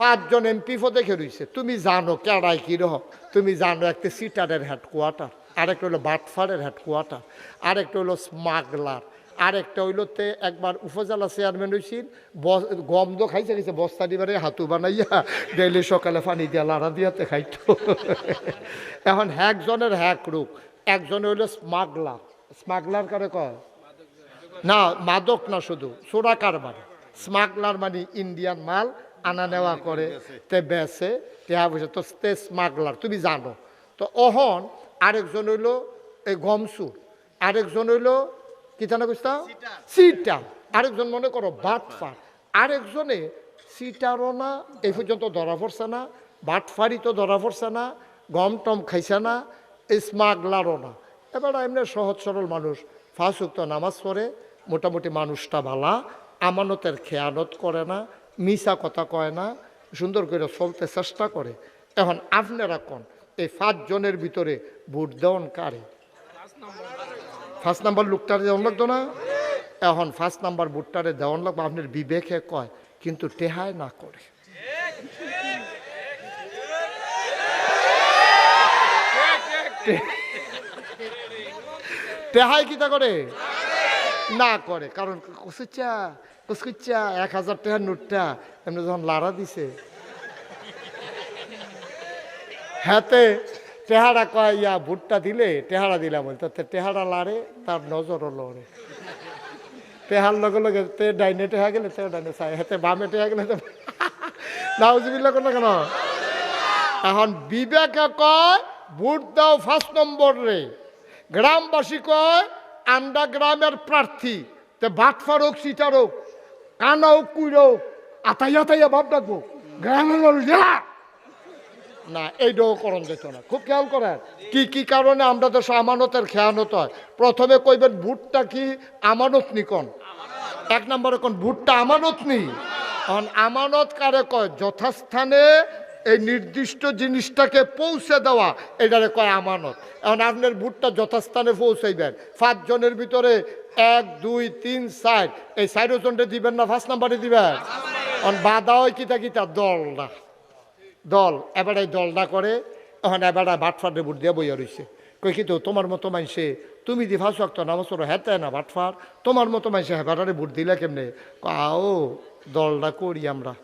পাঁচজন এমপি দেখে রইছে তুমি জানো কেড়াই কি রহ? তুমি জানো একটা সিটারের হেডকোয়ার্টার, আরেকটা হলো বাটফারের হেডকোয়ার্টার, আরেকটা হলো স্মাগলার, আরেকটা হইল তে একবার উপজেলা চেয়ারম্যান হয়েছিল গম তো খাইছে খাইছে, বস্তা দিবারে হাতু বানাইয়া ডেইলি সকালে পানি দিয়া লাড়া দিয়াতে খাইত। এখন একজনের হ্যাক রূপ, একজন হইল স্মাগলার। স্মাগলার কারে কয়? না, মাদক না শুধু সোরা কারবার স্মাগলার মানে ইন্ডিয়ান মাল আনা নেওয়া করে তে বেসে টেহা বসে তো তে স্মাগলার তুমি জানো। তো অহন আরেকজন হইল এই গমসুর আরেকজন হইল কি জানা বুঝতা সিটা আরেকজন মনে করো বাটফার। আরেকজনে সিটারও না এই পর্যন্ত ধরা পড়ছে না বাটফারি তো ধরা পড়ছে না গম টম খাইছে না স্মাগলারও না। এবার এমনি সহজ সরল মানুষ ফাঁসুক্ত নামাজ পড়ে মোটামুটি মানুষটা ভালা আমানতের খেয়ানত করে না মিশা কথা কয় না, সুন্দর করে চলতে চেষ্টা করে। এখন আপনারা কোন? এই পাঁচজনের ভিতরে ভোট দেওয়ান কারে? ফার্স্ট নাম্বার লোকটারে দেওয়ান লাগতো না? এখন ফার্স্ট নাম্বার ভোটটারে দেওয়ান লাগবে, আপনার বিবেকে কয়, কিন্তু টেহায় না করে। টেহাই কিতা করে? না করে, কারণ কুসুচ্চা কুসকুচ্চা এক হাজার টাকার নোটটা, এমনি যখন লাড়া দিছে। হাতে টেহারা কয়, ইয়া, ভুট্টা দিলে? টেহারা দিলাম বলতে টেহারা লাড়ে, তার নজরও লড়ে টেহার লগে লগে তে ডাইনে টেহা গেলে, তে ডাইনে চাই হাতে বামে টেহা গেলে নাউজবিল্লা কোনো কেন? এখন বিবেকে কয়, ভোট দাও ফার্স্ট নম্বর রে। গ্রামবাসী কয়, আন্ডা গ্রামের প্রার্থী। তে বাটফার হোক সিটার হোক কানা হোক কুইর আতাই ভাব ডাকবো। গ্রামের মানুষ না এইটাও করণ যেত না। খুব খেয়াল করেন, কি কি কারণে আমরা দেশ আমানতের খেয়ানত হয়? প্রথমে কইবেন, ভুটটা কি আমানত নিকন এক নম্বরে কোন, ভুটটা আমানত নি? এখন আমানত কারে কয়? যথাস্থানে এই নির্দিষ্ট জিনিসটাকে পৌঁছে দেওয়া, এটারে কয় আমানত। এখন আপনার ভুটটা যথাস্থানে পৌঁছাইবেন। পাঁচজনের ভিতরে এক, দুই, তিন সাইড এই চারজনটা দিবেন না ফার্স্ট নাম্বারে দিবেন। এখন বাধা হয় কিতা কিতা, দল না। দল, এবারে দলটা করে, এখন এবারে বাটফারে বুট দিয়ে বইয়া রইছে। কই কিন্তু তোমার মতো মানুষে তুমি দি ফাঁস অক্ত নামাজ হেতে না বাটফার তোমার মতো মানুষে হেবাটারে বুট দিলে কেমনে? আও, দলটা করি আমরা।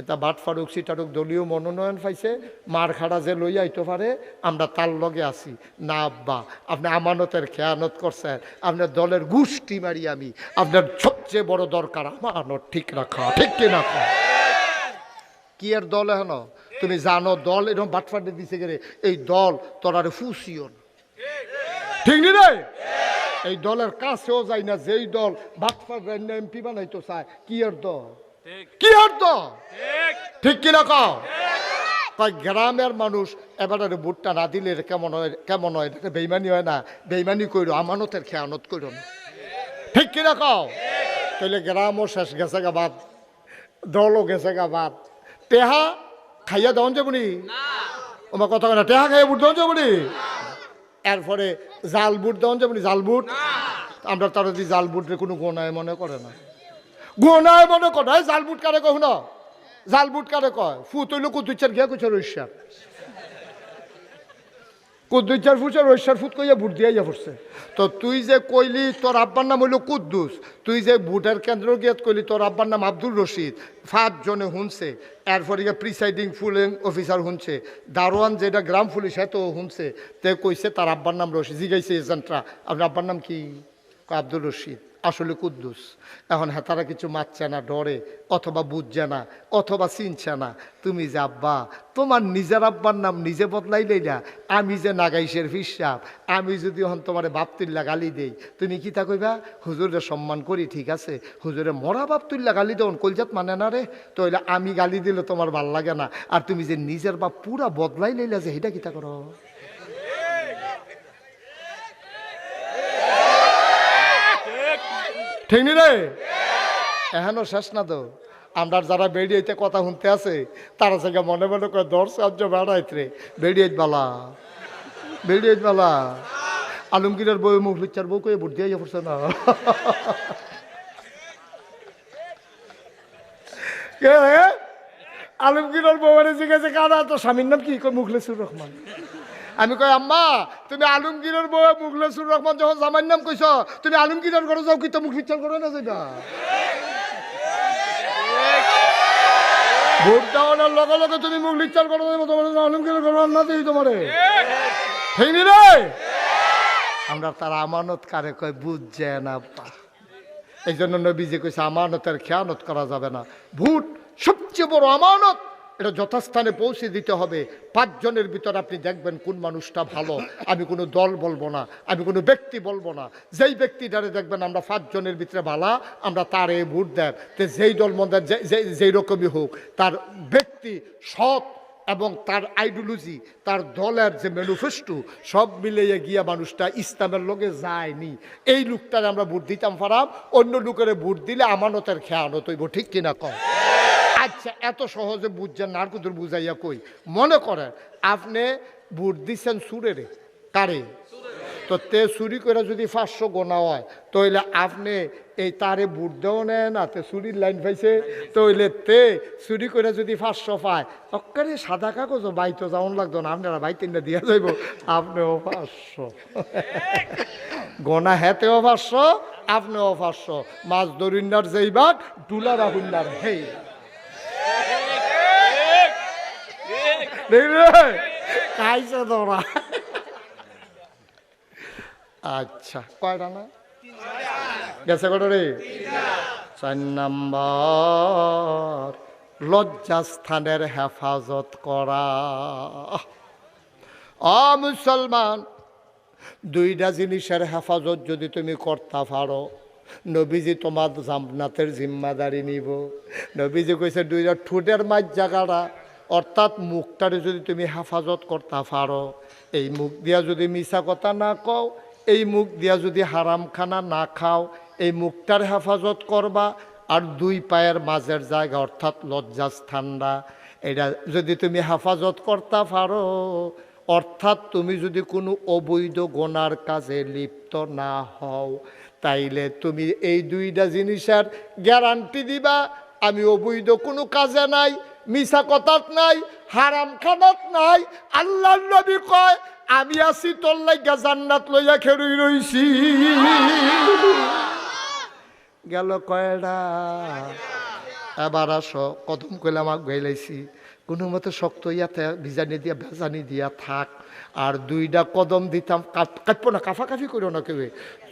এটা বাটফারুক সিটারুক দলীয় মনোনয়ন পাইছে, মার খাড়া যে লই আইতে পারে, আমরা তার লগে আছি। না, আব্বা, আপনি আমানতের খেয়ানত করছেন, আপনার দলের গুষ্টি মারি আমি, আপনার সবচেয়ে বড় দরকার আমানত, ঠিক রাখা ঠিক কিনা কা কি আর দল এখন? তুমি জানো দল এরকম বাটফাটে দিছে গেলে, এই দল তোরারে ফুসিওন ঠিক নি এই দলের কাছেও যাই না, যেই দল বাটফাট এমপি বানাইতো চায়, কি আর দল? কি দল ঠিক। কিনা কও? কয় গ্রামের মানুষ এবারে ভোটটা না দিলে কেমন হয় কেমন হয়? এটা বেইমানি হয় না। বেইমানি কইরো আমানতের খেয়ানত কইরো। না ঠিক কিনা কও? তাহলে গ্রামও শেষ গেছে গা বাদ দলও গেছে গা বাদ। টেহা খাইয়া দেওয়ান যাবনি আমার কথা না টেহা খাইয়া বুট দেওয়ান যাবনি এরপরে জাল বুট দেওয়ান যাবনি জাল বুট? আমরা তারা যদি জাল বুট কোনো গোনায় মনে করে না। গোনায় মনে করে জাল বুট কারে কহ না জাল বুট কারে কয়? ফুত হইল কুতুচ্চার গিয়া কুচার ঐশ্বার কুদ্দুচার ফুচার ঐশ্বার ফুট কইয়া বুট দিয়া পড়ছে তো তুই যে কইলি তোর আব্বার নাম হইল কুদ্দুস, তুই যে বুটের কেন্দ্র গিয়াত কইলি তোর আব্বার নাম আব্দুল রশিদ জনে শুনছে এরপরে গিয়ে প্রিসাইডিং ফুলিং অফিসার শুনছে দারোয়ান যেটা গ্রাম পুলিশ তো শুনছে তে কইছে তার আব্বার নাম রশিদ, জিগাইছে এজেন্টরা। আপনার আব্বার নাম কি? আব্দুল রশিদ। আসলে কুদ্দুস। এখন হ্যাঁ তারা কিছু মারছে না, ডরে, অথবা বুঝছে না, অথবা চিনছে না। তুমি যে আব্বা, তোমার নিজের আব্বার নাম নিজে বদলাইলেই না আমি যে নাগাইশের ফিসাব আমি যদি হন তোমার বাপতুল্লা গালি দেই, তুমি কি তা কইবা? হুজুরের সম্মান করি, ঠিক আছে। হুজুরে মরা বাপতুল্লা গালি দেন কলজাত মানে না রে? তো আমি গালি দিলে তোমার ভালো লাগে না। আর তুমি যে নিজের বাপ পুরা বদলাই লইলা যে সেটা কিতা করো? ঠিক নি রে? এখনও শেষ না তো। আমরা যারা বেরিয়েতে কথা শুনতে আছে, তারা থেকে মনে মনে করে দশ বেড়াইত রে। বেরিয়ে বালা। বেরিয়ে বালা। আলমগীরের বউ মুখ লুচ্চার বউ কয়ে ভোট দিয়ে পড়ছে না। কে? আলমগীরের বউরে জিজ্ঞাসা, কারা তো স্বামীর নাম কি? মুখলেসুর রহমান। আমি কই, আম্মা, তুমি আলমগীরের বউ মুখলেসুর রহমান যখন জামাইর নাম কইছ, তুমি আলমগীরের ঘরে যাও কি তো মুখ বিচার করে না যাইবা? ভোট দেওয়ানোর লগে লগে তুমি মুখ লিচার করে তোমার আলমগীরের ঘরে না দিই তোমারে। হেইনি রে? আমরা তার আমানত কারে কয়, বুঝছে না এই জন্য নবীজি কইছে, আমানতের খেয়ানত করা যাবে না। ভোট সবচেয়ে বড় আমানত এটা যথাস্থানে পৌঁছে দিতে হবে। পাঁচজনের ভিতর আপনি দেখবেন কোন মানুষটা ভালো। আমি কোনো দল বলব না, আমি কোনো ব্যক্তি বলব না। যেই ব্যক্তিটারে দেখবেন আমরা পাঁচজনের ভিতরে ভালা, আমরা তারে ভোট দেন। তো যেই দল মন্দের যেই রকমই হোক, তার ব্যক্তি, সৎ এবং তার আইডিওলজি তার দলের যে ম্যানিফেস্টো সব মিলিয়ে গিয়া মানুষটা ইসলামের লগে যায়নি। এই লোকটারে আমরা ভোট দিতাম ফারাম, অন্য লোকের ভোট দিলে আমানতের খেয়ানত হইব, ঠিক কিনা কম আচ্ছা এত সহজে বুঝছেন না, আর বুঝাইয়া কই? মনে করেন, আপনি ভোট দিচ্ছেন সুরেরে, কারে? তো তে চুরি করে যদি পাঁচশো গোনা হয় তাহলে আপনি এই তারে বুট দেও নেয় না তে চুরির লাইন পাইছে তাহলে তে চুরি করে যদি পাঁচশো পায়, অক্কারে সাদা কাগজ বাইতো যাওন লাগতো না, আপনারা বাই তিনটা দিয়া যাইব, আপনিও পাঁচশো। গোনা হেতেও পাঁচশো, আপনিও পাঁচশো। মাছ দরিন্নার যেই বাঘ ডুলার আহুন্নার হেই। আচ্ছা কয়টা না? গেছে কত রে? চার নম্বর। লজ্জাস্থানের হেফাজত করা। অ মুসলমান, দুইটা জিনিসের হেফাজত যদি তুমি করতে পারো, নবীজি তোমার জামনাতের জিম্মাদারি নিব। নবীজি কইছে, দুইটা ঠোঁটের মাঝ জায়গাটা অর্থাৎ মুখটারে যদি তুমি হেফাজত করতে পারো, এই মুখ দিয়া যদি মিশা কথা না কও, এই মুখ দিয়া যদি হারাম খানা না খাও, এই মুখটার হেফাজত করবা। আর দুই পায়ের মাঝের জায়গা অর্থাৎ লজ্জাস্থানটা এটা যদি তুমি হেফাজত করতে পারো, অর্থাৎ তুমি যদি কোনো অবৈধ গোনার কাজে লিপ্ত না হও, তাইলে তুমি এই দুইটা জিনিসের গ্যারান্টি দিবা, আমি অবৈধ কোনো কাজে নাই। মিশা কথাত নাই, হারাম খানাত নাই। আল্লাহ নবী কয়, আমি আছি তোর লাইগা জান্নাত লইয়া খেরুই রইছি। গেল কয়ডা? এবার আসো, কদম কইলাম আগ গাইলাইছি। কোনো মতে শক্ত ইয়াতে বিজানি দিয়া ভেজানি দিয়া থাক। আর দুইটা কদম দিতাম কাট- কাটবো না কাফাকাফি করো না কেউ।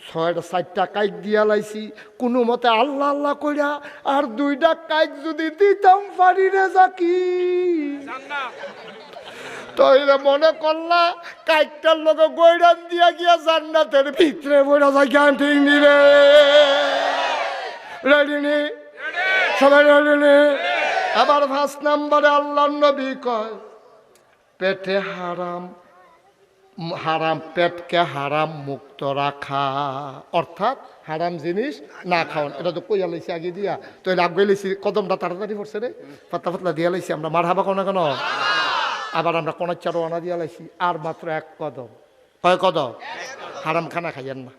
ছয়টা চারটা কাইক দিয়া লাইছি। কোনো মতে আল্লাহ আল্লাহ কইরা আর দুইটা কাইক যদি দিতাম পারি রে যাকি তইলে মনে করলা কাইকটার লোকে গৈরান দিয়া গিয়া জান্নাতের ভিতরে বইরা যায় জ্ঞান ঠিক নিরে রেডি নি সবাই রেডি নি? আবার ফার্স্ট নাম্বারে আল্লাহ নবী কয়, পেটে হারাম হারাম পেটকে হারাম মুক্ত রাখা। অর্থাৎ হারাম জিনিস না খাওয়ান। এটা তো কইয়া লাইছি আগে দিয়া। তো আগে লাইছি, কদমটা তাড়াতাড়ি পড়ছে রে। পাতলা পাতলা দিয়া লাইছি আমরা। মার হাবা কোনো কেন? আবার আমরা কোনার চারো আনা দিয়া লাইছি। আর মাত্র এক কদম। কয় কদম? হারাম খানা খাইয়েন না।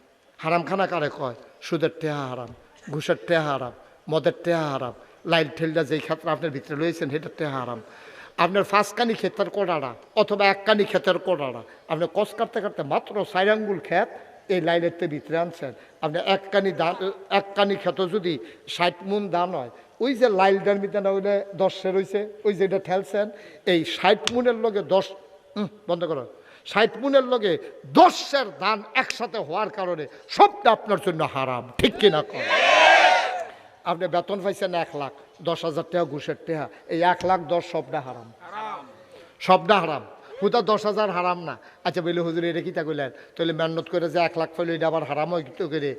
হারাম খানা কারে কয়? সুদের টেহা হারাম, ঘুষের টেহা হারাম, মদের টেহা হারাম। লাইল ঠেলটা যেই ক্ষেত্রে আপনার ভিতরে রয়েছেন সেটার টেহা হারাম। আপনার পাঁচকানি ক্ষেতের কোড়াড়া অথবা এককানি ক্ষেতের কোড়াড়া। আপনি কষ কাটতে কাটতে মাত্র সাইরাঙ্গুল ক্ষেত এই লাইনের ভিতরে আনছেন। আপনি এককানি দান এককানি ক্ষেত যদি ষাট মুন দান হয় ওই যে লাইলটার ভিতরে না ওইটা দশে রয়েছে ওই যেটা ঠেলছেন, এই ষাট মুনের লগে দশ বন্ধ করো। ষাট মুনের লগে দশের দান একসাথে হওয়ার কারণে সবটা আপনার জন্য হারাম, ঠিক কিনা কর আপনি বেতন পাইছেন এক লাখ, দশ হাজার টাকা ঘুষের টাকা এই এক লাখ, দশ সবটা হারাম। সবটা হারাম। হুদা দশ হাজার হারাম না। আচ্ছা বলে হুজুর, এটা কিতা কইলেন? তাহলে মেহনত করে যে এক লাখ পাইলে, এটা আবার হারাম হয় করে?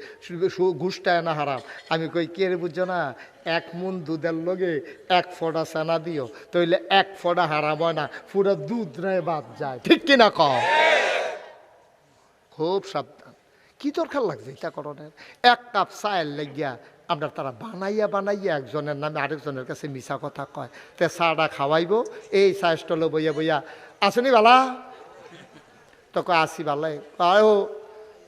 ঘুষটা না হারাম। আমি কই, কে রে, বুঝছ না? এক মুন দুধের লগে এক ফোঁটা সেনা দিও। তাইলে এক ফোঁটা হারাম হয় না। পুরো দুধ রায় বাদ যায়। ঠিক কিনা কম খুব সাবধান। কি দরকার লাগছে এটা করণের? এক কাপ চায়ের লাগিয়া আপনার তারা বানাইয়া বানাইয়া একজনের নামে আরেকজনের কাছে মিশা কথা কয়। তে চাটা খাওয়াইব, এই চা স্টলে বইয়া বইয়া। আসেনি বালা? তো কয় আসি বালাই। ও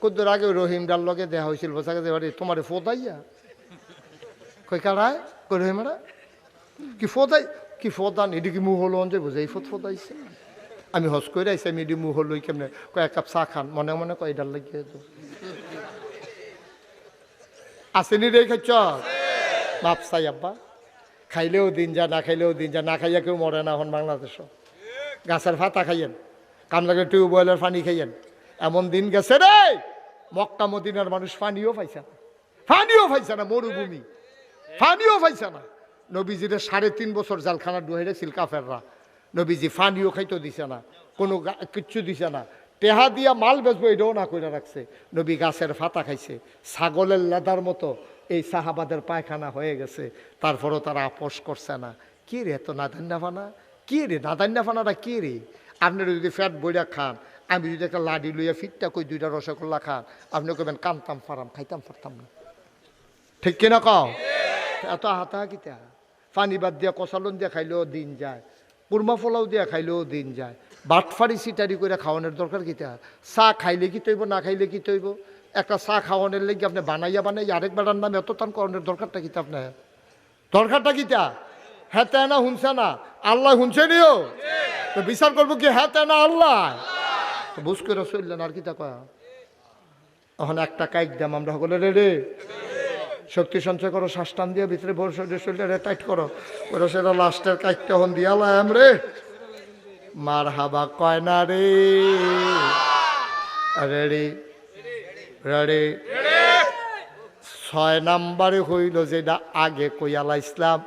কুদ্দুর আগে রহিমডার লগে দেখা হয়েছিল বসাকে যে তোমার ফোদাইয়া কই কারায় কই রহিমারা কি ফোদাই কি ফদান এটি কি মুহ হলো যে বুঝে ফত ফদাইছে আমি হস করে আইসি আমি এটি মুহ হলো কেমনে? কয়, এক কাপ চা খান। মনে মনে কয় এটার লাগিয়ে আসেনি রে খাইছ বাপ চাই আব্বা। খাইলেও দিন যা না খাইলেও দিন যা না খাইয়া কেউ মরে না এখন বাংলাদেশ গাছের ফাতা খাইয়েন কাম লাগে টিউবওয়েলের পানি খাইয়েন। এমন দিন গেছে রে, মক্কা মদিনার মানুষ পানিও পাইছে না। পানিও পাইছে না মরুভূমি। পানিও পাইছে না। নবীজিরে সাড়ে তিন বছর জালখানা ডুহাইরে ছিল কাফেররা নবীজি ফানিও খাইতে দিছে না, কোনো কিচ্ছু দিছে না। টেহা দিয়া মাল বেচবো এটাও না করে রাখছে। নবী গাছের ফাতা খাইছে। ছাগলের লেদার মতো এই সাহাবাদের পায়খানা হয়ে গেছে। তারপরও তারা আপোষ করছে না। কি রে এত নাদান্না ফানা কি রে নাদান্না ফানাটা কি রে? আপনারা যদি ফ্যাট বইরা খান, আমি যদি একটা লাডি লইয়া ফিটটা কই দুইটা রসগোল্লা খান, আপনি কবেন কানতাম, ফারাম, খাইতাম পারতাম না। ঠিক কিনা কও? এত হাতা কিতা পানি বাদ দিয়া কষালন দিয়া খাইলেও দিন যায়, কুরমা ফলাও দিয়া খাইলেও দিন যায়। বাটফারি সিটারি করে খাওয়ানোর দরকার কিতা চা খাইলে কি তৈব, না খাইলে কি তৈব? একটা চা খাওয়ানোর লেগে আপনি বানাইয়া বানাইয়া আরেক বেড়ার নামে এত টান করানোর দরকারটা কিতা আপনার? দরকারটা কিতা হ্যাঁ তে না শুনছে না। আল্লাহ শুনছে নিও। তো বিচার করব কি হ্যাঁ তে না, আল্লাহ? তো বুঝ করে চললেন আর কিতা কয়া? এখন একটা কাইক দাম আমরা সকলে রে শক্তি সঞ্চয় করো, শ্বাস টান দিয়ে ভিতরে ভোর শরীরে শরীরে টাইট করো। ওরা সেটা লাস্টের কাইকটা হন দিয়ালাম রে। মার হাবা কয় না রে? রেডি? রেডি? ছয় নাম্বারে হইল যেটা আগে কইয়ালা ইসলাম,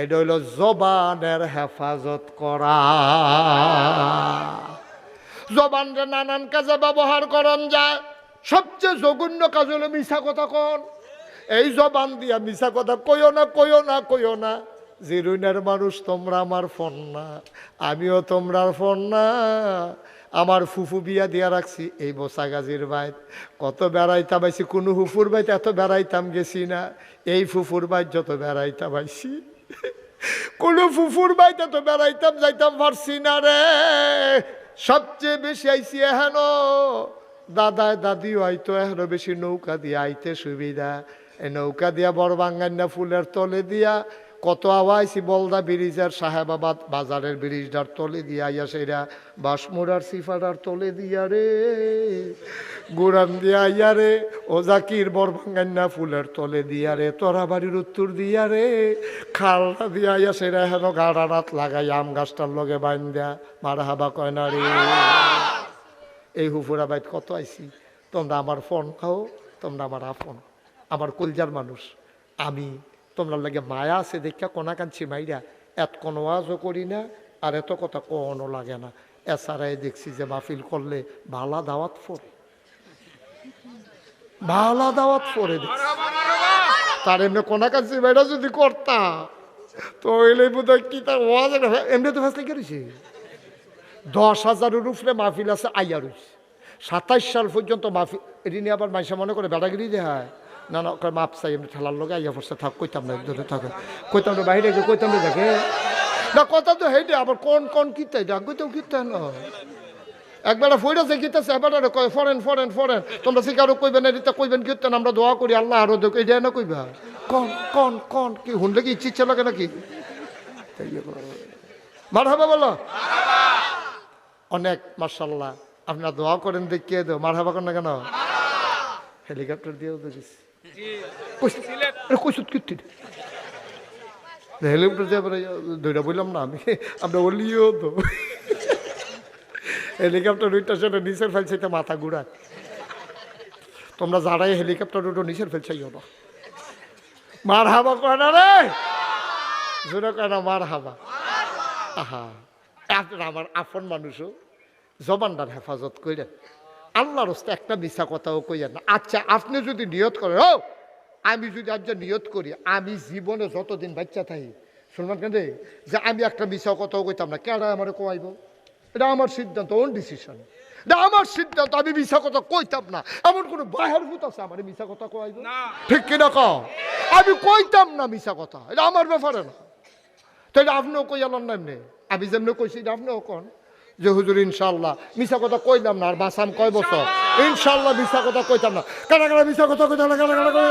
এটা হইল জবানের হেফাজত করা। জবানরে নানান কাজে ব্যবহার করন যায়। সবচেয়ে জঘন্য কাজ হলো মিশা কথা কন। এই জবান দিয়া মিশা কথা কইও না কইও না কইও না। জিরুনের মানুষ তোমরা আমার ফোন না, আমিও তোমরার ফোন না। আমার ফুফু বিয়া দিয়া রাখছি, এই বসা গাজির বাইত কত বেড়াইতাম আইছি, কোনো ফুফুর বাইত এত বেড়াইতাম গেছি না। এই ফুফুর বাইত যত বেড়াইতাম আইছি, কোনো ফুফুর বাইতে তো বেড়াইতাম, যাইতাম পারছি না রে। সবচেয়ে বেশি আইসি এহেন, দাদায় দাদিও আইতো এখনও বেশি নৌকা দিয়ে আইতে সুবিধা। এই নৌকা দিয়া বড় বাঙ্গান্না ফুলের তলে দিয়া কত আওয়াইছি বলদা ব্রিজের সাহেবাবাদ বাজারের ব্রিজটার তলে দিয়া আইয়া সেরা বাসমুরার সিফাটার তলে দিয়া রে। গুড়ান দিয়া আইয়া রে, ও জাকির বড় বাঙ্গান্না ফুলের তলে দিয়া রে, তোরা বাড়ির উত্তর দিয়া রে। খালটা দিয়া আইয়া সেরা হেন গাড়া রাত লাগাই, আম গাছটার লগে বাইন দেয়া মারা হাবা কয় না রে। এই হুফুরা বাইত কত আইছি? তোমরা আমার ফোন খাও, তোমরা আমার আপন, আমার কলজার মানুষ, আমি তোমরা লাগে মায়া আছে, দেখা কোনা কাঞ্চি মাইরা এত কোনো আওয়াজও করি না, আর এত কথা কোনো লাগে না। এছাড়াই দেখছি যে মাহফিল করলে ভালা দাওয়াত ফোরে। ভালা দাওয়াত ফোরে দেখছি। তার এমনি কোনা কাঞ্চি মাইরা যদি করতাম তো এলে বোধ কি তার ওয়াজ এমনি তো ফাঁসলে কেটেছি দশ হাজারের উপরে মাহফিল আছে, আইয়া রয়েছে সাতাইশ সাল পর্যন্ত মাহফিল, এটি নিয়ে আবার মাইসা মনে করে বেড়াগিরি দেয় না না ওকে মাপ চাই এমনি ঠেলার লোক আইয়া পড়ছে থাক, কইতাম না ধরে থাকে। কইতাম না, বাইরে গিয়ে কইতাম না, দেখে। না, কথা তো হেঁটে আবার কোন কোন কিতে ডাক কইতেও কিতে না। একবার ফইরাছে কিতেছে এবার কয়, ফরেন ফরেন ফরেন। তোমরা শিকারও কইবেন এটা কইবেন কীর্তন আমরা দোয়া করি, আল্লাহ আরও দেখ এটা না কইবা। কন কন কন, কি শুনলে কি ইচ্ছে ইচ্ছা লাগে নাকি? মার হবে বলো। অনেক মার্শাল্লাহ আপনারা দোয়া করেন, দেখিয়ে দেও। মার হাবা করেন না কেন? হেলিকপ্টার দিয়েও দেখিস কইসুত কীর্তি হেলিকপ্টার এবারে বললাম না আমি আমরা বলিও তো। হেলিকপ্টার দুইটা সেটা নিচের ফেলছে মাথা ঘুরায় তোমরা যারাই হেলিকপ্টার দুটো নিচের ফেলছাইও না। মার হাবা করে না রে? জোরে করে না মার হাবা আহা আপনারা আমার আপন মানুষও জবানদার হেফাজত করেন আল্লাহর হস্তে একটা মিশা কথাও কইয়েন না। আচ্ছা আপনি যদি নিয়ত করেন ও আমি যদি আজ নিয়ত করি আমি জীবনে যতদিন বাচ্চা থাকি শুনবেন কেন? যে আমি একটা মিশা কথাও কইতাম না কেডা আমার কোয়াইব এটা আমার সিদ্ধান্ত ওন ডিসিশন এটা আমার সিদ্ধান্ত আমি মিশা কথা কইতাম না। এমন কোনো বাহের ভূত আছে আমার মিশা কথা কইব ঠিক কিনা কও আমি কইতাম না মিশা কথা এটা আমার ব্যাপারে না। তাহলে আপনিও কই আলাম না এমনি। আমি যেমনি কইছি এটা আপনিও কন। যে হুজুর ইনশাল্লাহ মিশা কথা কইলাম না আর বাসাম কয় বছর? ইনশাল্লাহ মিশা কথা কইতাম না। কারা কারা মিশা কথা কইতাম না কারা কারা করে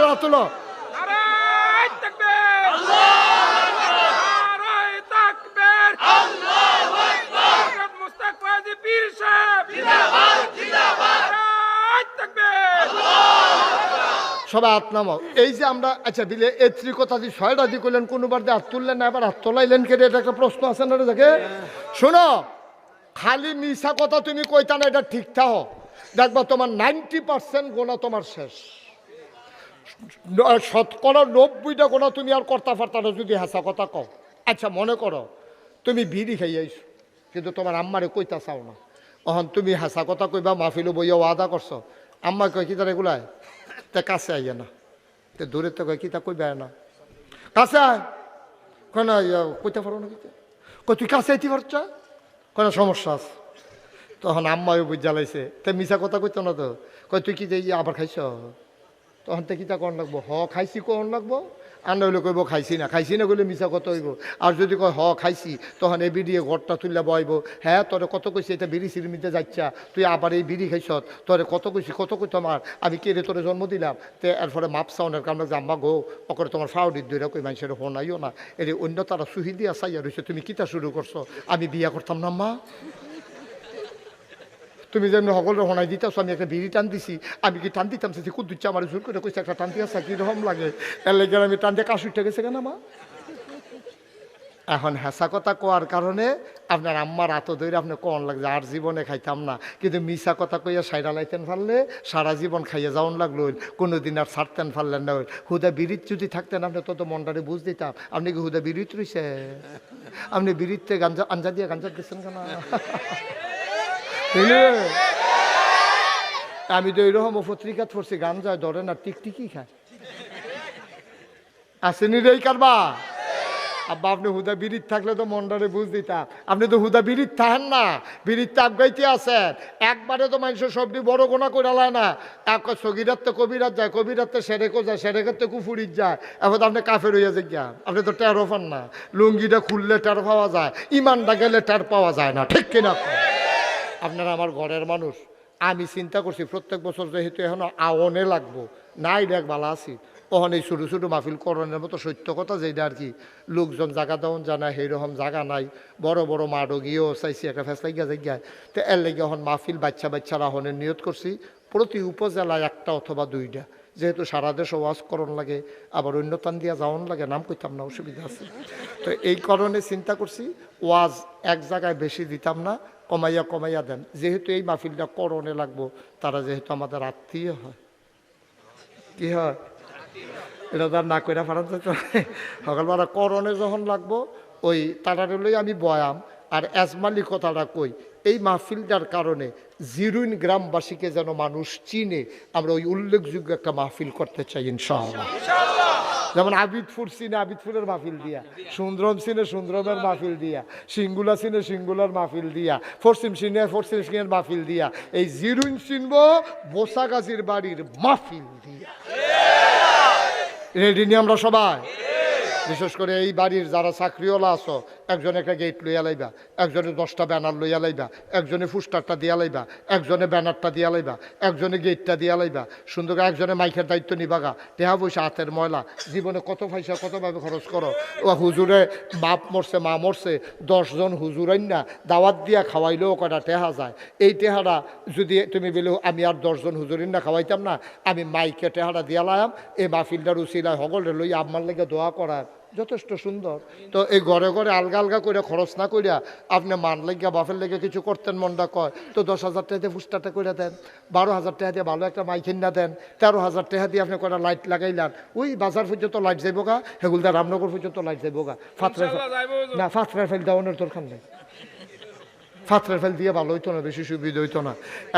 সবাই হাত নামাও। এই যে আমরা আচ্ছা বিলে এই থ্রি কথা দিয়ে ছয়টা দিয়ে করলেন কোনোবার দিয়ে হাত তুললেন না এবার হাত তোলাইলেন কে এটা একটা প্রশ্ন আছে না দেখে শোনো খালি মিশা কথা তুমি কইতা না, এটা ঠিক থাও দেখবা তোমার নাইনটি পার্সেন্ট গোনা তোমার শেষ। শতকরা নব্বইটা গোনা তুমি আর করতে পারতা না, যদি হাসা কথা কও। আচ্ছা মনে করো, তুমি বিড়ি খাই আইছো, কিন্তু তোমার আম্মারে কইতা চাও না। অহন তুমি হাসা কথা কইবা মাহফিলও বইয়া ওয়াদা করছ। আম্মা কয়, কি তার এগুলাই তে কাছে আইয়া না। তে দূরে তো কয়, কি তা কইবা না? কাছে আয়। কেন কইতে পারো না কিতা কই তুই কাছে আইতে পারছ? কোনো সমস্যা আছে? তখন আম্মাও বুঝ জ্বালাইছে তে মিশা কথা কইতো না তো? কয়, তুই কি যে আবার খাইছ? তখন তে কিতা কন লাগবো? হ, খাইছি কন লাগবো। নইলে কইব, খাইছি না। খাইছি না কইলে মিছা কত হইব। আর যদি কয়, হ, খাইছি, তখন এই বিড়ি ঘরটা তুললে বইব হ্যাঁ তোরে কত কইছি, এটা বিড়ি সিরিমিতে যাচ্ছা তুই আবার এই বিড়ি খাইছ তোরে কত কইছি, কত কই তোমার আমি কে রে তোরে জন্ম দিলাম? তে এরপরে মাপ সাউনের কারণে যে, আম্মা গো, অকরে তোমার ফাউডির দইরা কই মানুষের হোনাইও না। এর অন্য তারা সুহি দিয়া চাইয়া রয়েছে তুমি কিতা শুরু করছ? আমি বিয়া করতাম না মা তুমি যেমনি সকলের শোনাই দিতেছো আমি একটা বিড়ি টান দিছি। আমি কি টান দিতাম? সে খুব দিচ্ছে আমার জোর করে কইছে, একটা টান দিয়ে কি রকম লাগে। এর লেগে আমি টান দিয়ে কাশ উঠে গেছে কেন মা? এখন হেসা কথা কোয়ার কারণে আপনার আম্মার আত ধরে আপনি কন লাগছে? আর জীবনে খাইতাম না। কিন্তু মিশা কথা কইয়া সাইডা লাইতেন পারলে সারা জীবন খাইয়া যাওন লাগল কোনো দিন আর ছাড়তেন পারলেন না হুদা বিড়িত যদি থাকতেন, আপনি তত মনটারে বুঝ দিতাম। আপনি কি হুদা বিড়িত রইছে আপনি বিড়িতে গাঞ্জা আঞ্জা দিয়ে গাঞ্জা দিচ্ছেন কেন? আমি তো এইরকম পত্রিকা পড়ছি, গান যায় ধরে না টিকটিকি খায়। আসেনি রে কারবা? আব্বা, আপনি হুদা বিড়িত থাকলে তো মন্ডারে বুঝ দিতাম। আপনি তো হুদা বিড়িত থাকেন না বিড়িত তাপ গাইতে আছেন। একবারে তো মানুষের সবটি বড় গোনা করে লায় না। এক সগিরাত তো কবিরাত যায়, কবিরাত তো সেরেকো যায়, সেরেকের তো কুফুরিত যায়। এখন তো আপনি কাফের হইয়া যে জ্ঞান আপনি তো টেরো পান না। লুঙ্গিটা খুললে টের পাওয়া যায়, ইমানটা গেলে টের পাওয়া যায় না, ঠিক কিনা? আপনারা আমার ঘরের মানুষ। আমি চিন্তা করছি, প্রত্যেক বছর যেহেতু এখন আওনে লাগবো, নাই দেখ ভালো আছি। ওখানে এই ছোটো ছোটো মাহফিল করণের মতো সত্য কথা যেটা আর কি। লোকজন জায়গা দেওয়ান জানা সেইরকম জায়গা নাই। বড় বড় মাঠও গিয়েও চাইছি একটা ফেসলাই গিয়া জায়গায় তো এর লেগে এখন মাহফিল বাচ্চা বাচ্চারা হনের নিয়ত করছি, প্রতি উপজেলায় একটা অথবা দুইটা। যেহেতু সারা দেশে ওয়াজ করণ লাগে, আবার অন্য টান দিয়া যাওয়ান লাগে, নাম কইতাম না, অসুবিধা আছে। তো এই কারণে চিন্তা করছি, ওয়াজ এক জায়গায় বেশি দিতাম না কমাইয়া কমাইয়া দেন। যেহেতু এই মাহফিলটা করণে লাগবো, তারা যেহেতু আমাদের আত্মীয় হয়। কি হয়? এটা তো আর না কইরা ফারান সকালবেলা করণে যখন লাগবো, ওই তারারে লই আমি বয়াম। আর এজমালি কথাটা কই, এই মাহফিলটার কারণে জিরুইন গ্রামবাসীকে যেন মানুষ চিনে, আমরা ওই উল্লেখযোগ্য একটা মাহফিল করতে চাই ইনশাআল্লাহ। যেমন আবিদপুর সিনে আবিদপুরের মাহফিল দিয়া। সুন্দরম সিনে, সুন্দরমের মাহফিল দিয়া। সিঙ্গুলা সিনে, সিঙ্গুলার মাহফিল দিয়া। ফরসিম সিনে পশ্চিম সিনের মাহফিল দিয়া। এই জিরুইন চিনব, বোসাগাজির বাড়ির মাহফিল দিয়া। রেডি নি আমরা সবাই? বিশেষ করে এই বাড়ির যারা চাকরিওয়ালা আছো একজনে একটা গেট লইয়া লাইবা, একজনে দশটা ব্যানার লইয়া লাইবা, একজনে ফুস্টারটা দিয়া লাইবা, একজনে ব্যানারটা দিয়া লাইবা, একজনে গেটটা দিয়া লাইবা। সুন্দর একজনে মাইকের দায়িত্ব নিবাগা টেহা পয়সা, হাতের ময়লা। জীবনে কত পয়সা, কতভাবে খরচ করো? ও হুজুরে, বাপ মরছে, মা মরছে, দশজন হুজুর না দাওয়াত দিয়া খাওয়াইলেও কটা টেহা যায়। এই টেহাটা যদি তুমি বলে, আমি আর দশজন হুজুরিন না খাওয়াইতাম না, আমি মাইকে টেহাটা দিয়া লায়াম এই মাহফিলটার উচিলায় সকলে লই আমার লেগে দোয়া করার যথেষ্ট সুন্দর। তো এই ঘরে ঘরে আলগা আলগা করে খরচ না করিয়া আপনি মান লেগে বাফের লেগে কিছু করতেন মনটা কয় তো দশ হাজার টাকা দিয়ে ফুসটাটা করে দেন বারো হাজার টাকা দিয়ে ভালো একটা মাইকিন না দেন তেরো হাজার টাকা দিয়ে আপনি কটা লাইট লাগাইলেন ওই বাজার পর্যন্ত লাইট যাইব গা হেগুলদা রামনগর পর্যন্ত লাইট যাইব গা ফাতরা না ফাতরা ফেল দেওয়ানোর দরকার নেই। ফাতরের ফেল দিয়ে ভালো হইতো না, বেশি সুবিধা হইতো না।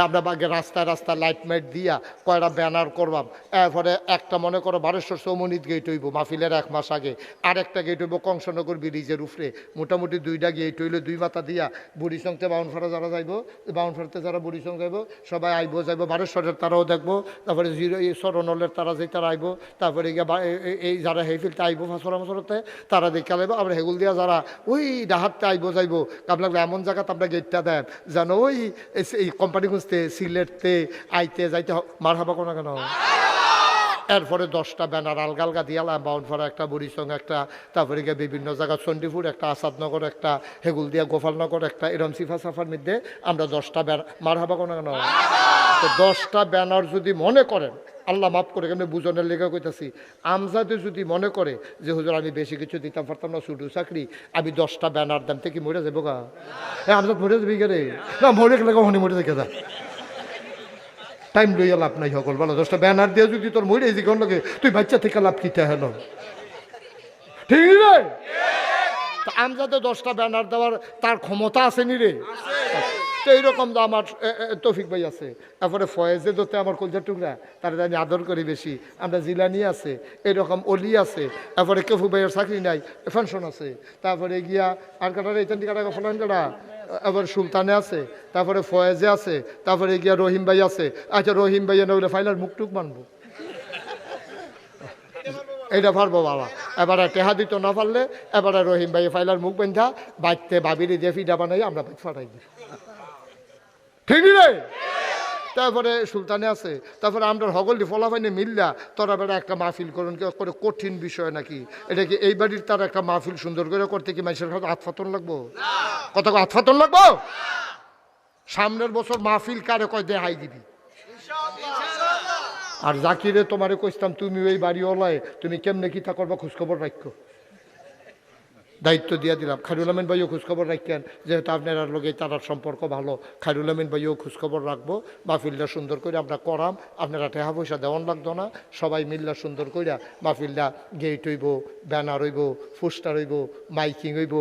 আমরা বাগে রাস্তায় রাস্তায় লাইট মাইট দিয়া কয়টা ব্যানার করবাম। এরপরে একটা মনে করো বারেশ্বর চৌমনিত গেট হইব, মাহফিলের এক মাস আগে। আরেকটা গেট হইব কংসনগর ব্রিজের উপরে। মোটামুটি দুইটা গেট হইলে দুই মাথা দিয়া। বুড়ি বুড়িসংতে বাউনফাড়া যারা যাইব বাউনফাড়াতে যারা বুড়িসং যাইব সবাই আইব, যাইব। বারেশ্বরের তারাও দেখব, তারপরে জিরো সরনলের তারা যে তারা আইব, তারপরে এই যারা হেফিলতে আইব ফাঁসরা মাসরতে, তারা দেখা লাইব আবার হেগুল দিয়া যারা ওই ডাহাততে আইব, যাইব। আপনার এমন জায়গাতে আপনার গেটটা দেন। যেন ওই এই কোম্পানি খুঁজতে সিলেটতে আইতে যাইতে মার হাবা কোনো কেন? এরপরে দশটা ব্যানার আলগা আলগা দিয়ালাম বাউনফাড়া একটা বুড়িসং একটা, তারপরে গিয়ে বিভিন্ন জায়গা, চণ্ডীপুর একটা, আসাদনগর একটা, হেগুল দিয়া গোপালনগর একটা, এরম সিফা সাফার মধ্যে আমরা দশটা ব্যানার, মার হাবা কোনো কেন? দশটা ব্যানার যদি মনে করেন আল্লাহ মাফ করে, কেমনি বুঝনের লেখা কইতাছি? আমজাদে যদি মনে করে যে, হুজুর, আমি বেশি কিছু দিতাম, পারতাম না, শুধু চাকরি, আমি দশটা ব্যানার দাম থেকে মরে যাব গা? হ্যাঁ আমজাদ মরে যাবি রে না, মরে গেলে কখনই মরে দেখে যা। টাইম লইয়া লাভ নাই সকল বলো দশটা ব্যানার দিয়ে যদি তোর মরে এই কোন লোকে তুই বাচ্চা থেকে লাভ কিতে হেন ঠিক রে আমজাদে দশটা ব্যানার দেওয়ার তার ক্ষমতা আছে নি রে? তো এইরকম তো আমার তৌফিক ভাই আছে। তারপরে ফয়েজে দোতে আমার কলজার টুকরা, তারা জানি আদর করি বেশি। আমরা জিলানি আছে এইরকম অলি আছে, তারপরে কেফু ভাইয়ের চাকরি নাই পেনশন আছে। তারপরে গিয়া আর কাটার এই তিনটি কাটা ফলান কাটা আবার সুলতানে আছে, তারপরে ফয়েজে আছে, তারপরে গিয়া রহিম ভাই আছে। আচ্ছা রহিম ভাইয়া নইলে ফাইলার মুখ টুক মানবো। এইটা পারব বাবা। এবারে টেহা দিত না পারলে, এবারে রহিম ভাই ফাইলার মুখ বেঁধা, বাইতে বাবিরি দিয়ে ফিডা বানাই, আমরা ফাটাই দিই। ঠিক রে? তারপরে সুলতানে আছে, তারপরে আমরা হগলটি ফলাফাইনে মিল্লা, তোরা বেড়া একটা মাহফিল করুন করে কঠিন বিষয় নাকি? এটা কি এই বাড়ির তার একটা মাহফিল সুন্দর করে করতে কি মানুষের কাছে আতফাতন লাগবো? কত আতফাতন লাগবো? সামনের বছর মাহফিল কারে কয় দেহাই দিবি? আর জাকিরে তোমারে কইতাম তুমি ওই বাড়ি ওলায় তুমি কেমনে কি তা করবা খোঁজখবর রাখো। দায়িত্ব দিয়ে দিলাম। খায়রুল আমিন ভাইও খোঁজখবর রাখেন যেহেতু আপনার লোকে তার সম্পর্ক ভালো। খায়রুল আমিন ভাইও খোঁজখবর রাখব। মাহফিলটা সুন্দর করে আমরা করাম। আপনারা টেহা পয়সা দেওয়ান লাগতো না। সবাই মিল্লা সুন্দর কইরা মাহফিলটা গেট হইব ব্যানার হইব পোস্টার হইব, মাইকিং হইব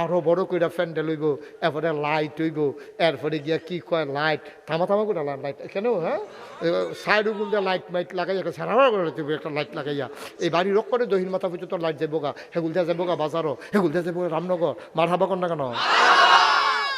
আরও বড় কইরা প্যান্ডেল হইব, এরপরে লাইট হইব, এরপরে গিয়া কি কয় লাইট থামা থামা করে লাইট কেন হ্যাঁ? সাইড উগুল দিয়ে লাইট মাইট একটা সারা করে একটা লাইট লাগাইয়া। এই বাড়ি রোগ করে দহিন মাথা পর্যন্ত লাইট যাব গা হেগুল দিয়ে যাব গা বাজারও, হেগুল যাব গা রামনগর মার হাবা কর কেন?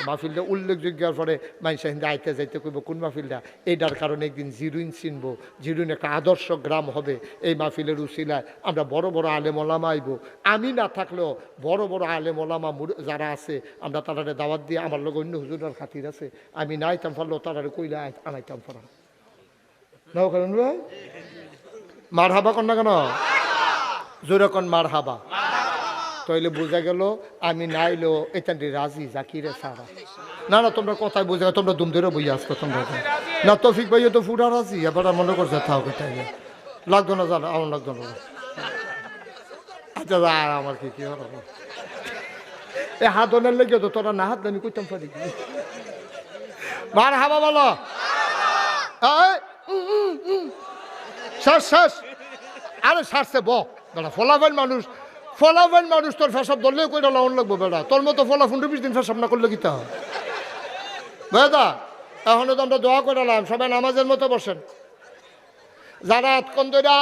মাহফিলটা উল্লেখযোগ্য হওয়ার পরে মানুষ হিন্দে আইতে যাইতে কইব, কোন মাহফিলটা? এইটার কারণে একদিন জিরুইন চিনবো জিরুইন একটা আদর্শ গ্রাম হবে, এই মাহফিলের উসিলায় আমরা বড় বড় আলেম ওলামা আইব। আমি না থাকলেও বড় বড় আলেম ওলামা যারা আছে, আমরা তারারে দাওয়াত দিয়ে, আমার লোক অন্য হুজুরার খাতির আছে, আমি না আইতাম পারলেও তারারে কইলে আনাইতাম পারা কারণ মার হাবা কন না কেন? জোরে কন মার হাবা। তাইলে বোঝা গেল, আমি নাইলেও এটান রাজি, জাকিরে সারা না না, তোমরা কথায় বোঝা তোমরা দুম ধরে বই আসতো তোমরা। না, তৌফিক ভাইও তো ফুটা রাজি এবার মনে করছে থাও কোথায় লাগতো না জানো, আমার লাগতো না। আচ্ছা আর আমার কি কি হলো এ হাত ধনের লেগে তো তোরা না হাত আমি কইতাম পারি মার হাবা বলো। শ্বাস শ্বাস। আরে, শ্বাসে ব বেড়া ফলাফেন মানুষ। ফলাফেন মানুষ, তোর ফেসব ধরলেও কইটা লাউন লাগবো বেড়া। তোর মতো ফলা ফুন্ডু বিশ দিন ফেসব না করলে কি তা? বেদা, এখনও তো আমরা দোয়া করালাম সবাই নামাজের মতো বসেন। যারা এতক্ষণ ধরা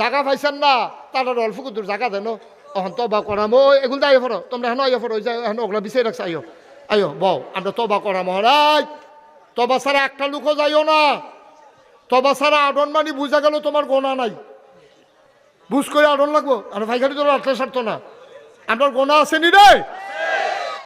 জাগা পাইছেন না, তারা অল্প কুতুর জাগা দেন অহন তবা করাম ও এগুলো দায় ফরো। তোমরা হেন আইয়া ফরো, ওই যে হেন ওগুলা বিচাই রাখছে, আইও। আইও বউ আমরা তবা করাম হরাই তবা ছাড়া একটা লুকও যাইও না। তবা ছাড়া আডন মানি বুঝা গেল তোমার গোনা নাই। বুঝ করে আডন লাগবো। আর ভাইখানি তোর আটলে সারতো না। আমার গোনা আছে নি রে?